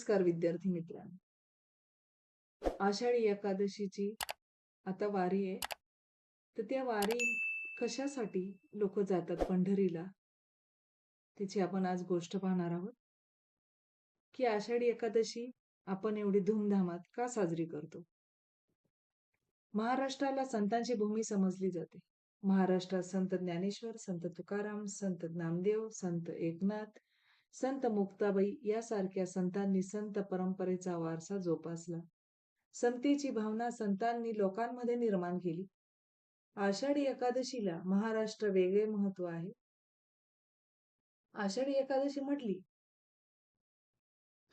नमस्कार विद्यार्थी मित्रांनो. आषाढी एकादशीची आता वारी आहे. तर त्या वारी कशासाठी लोक जातात पंढरीला? तिची आपण आज गोष्ट पाहणार आहोत. की आषाढी एकादशी आपण एवढी धूमधामात का साजरी करतो? महाराष्ट्राला संतांची भूमी समजली जाते. महाराष्ट्रात संत ज्ञानेश्वर संत तुकाराम संत नामदेव संत एकनाथ संत मुक्ताबाई यासारख्या संतांनी संत परंपरेचा वारसा जोपासला. संतीची भावना संतांनी लोकांमध्ये निर्माण केली. आषाढी एकादशीला महाराष्ट्र वेगळे महत्त्व आहे. आषाढी एकादशी म्हटली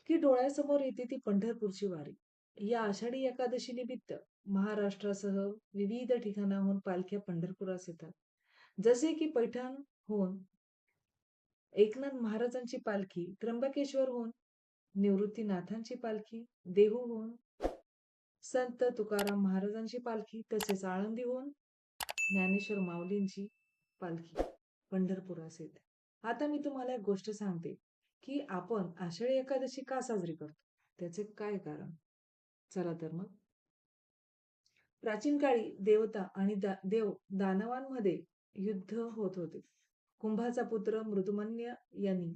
की डोळ्यासमोर येते ती पंढरपूरची वारी. या आषाढी एकादशी निमित्त महाराष्ट्रासह विविध ठिकाणाहून पालख्या पंढरपुरास येतात. जसे की पैठणहून एकनाथ महाराजांची पालखी त्र्यंबकेश्वरहून निवृत्तीनाथांची पालखी देहूहून संत तुकाराम महाराजांची पालखी तसेच आळंदीहून ज्ञानेश्वर माऊलींची पालखी पंढरपुरास येते. आता मी तुम्हाला एक गोष्ट सांगते की आपण आषाढी एकादशी का साजरी करतो? त्याचे काय कारण? चला तर मग. प्राचीन काळी देवता आणि दा, देव दानवांमध्ये युद्ध होत होते. कुंभाचा पुत्र मृदुमन्य यांनी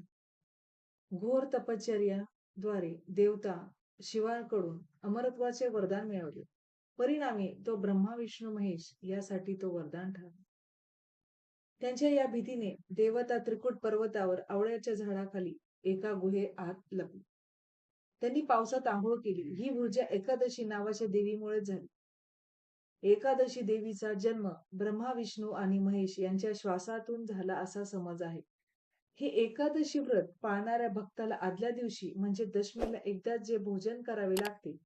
घोर तपश्चर्याद्वारे देवता शिवाकडून अमरत्वाचे वरदान मिळवले. परिणामी तो ब्रह्मा विष्णू महेश यासाठी तो वरदान ठरला. त्यांच्या या भीतीने देवता त्रिकुट पर्वतावर आवळ्याच्या झाडाखाली एका गुहे आत लपली. त्यांनी पावसात आंघोळ केली. ही ऊर्जा एकादशी नावाच्या देवीमुळे झाली. एकादशी देवीचा जन्म ब्रह्मा विष्णू आणि महेश यांच्या श्वासातून झाला असा समज आहे. हे एकादशी व्रत पाळणाऱ्या भक्ताला आदल्या दिवशी म्हणजे दशमीला एकदाच जे भोजन करावे लागते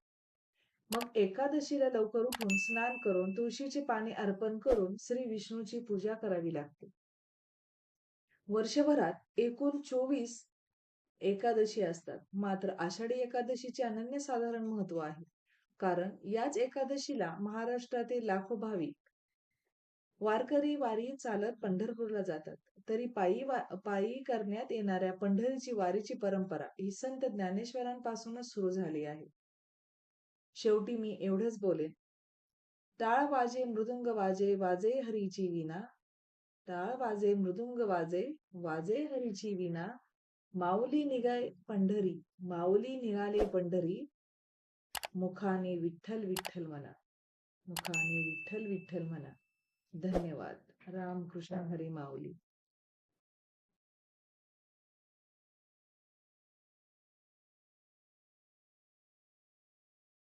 मग एकादशीला लवकर उठून स्नान करून तुळशीचे पाने अर्पण करून श्री विष्णूची पूजा करावी लागते. वर्षभरात एकूण चोवीस एकादशी असतात. मात्र आषाढी एकादशीचे अनन्यसाधारण महत्त्व आहे. कारण याच एकादशीला महाराष्ट्रातील लाखो भाविक वारकरी वारी चालत पंढरपूरला जातात. तरी पायी पायी करण्यात येणाऱ्या पंढरीची वारीची परंपरा ही संत ज्ञानेश्वरांपासूनच सुरू झाली आहे. शेवटी मी एवढंच बोलेन. टाळ वाजे मृदुंग वाजे वाजे हरीची विना टाळ वाजे मृदुंग वाजे वाजे हरीची विना माऊली निघाय पंढरी माऊली निघाले पंढरी. मुखाने विठ्ठल विठ्ठल म्हणा. मुखाने विठ्ठल विठ्ठल म्हणा. धन्यवाद. रामकृष्ण हरी माऊली.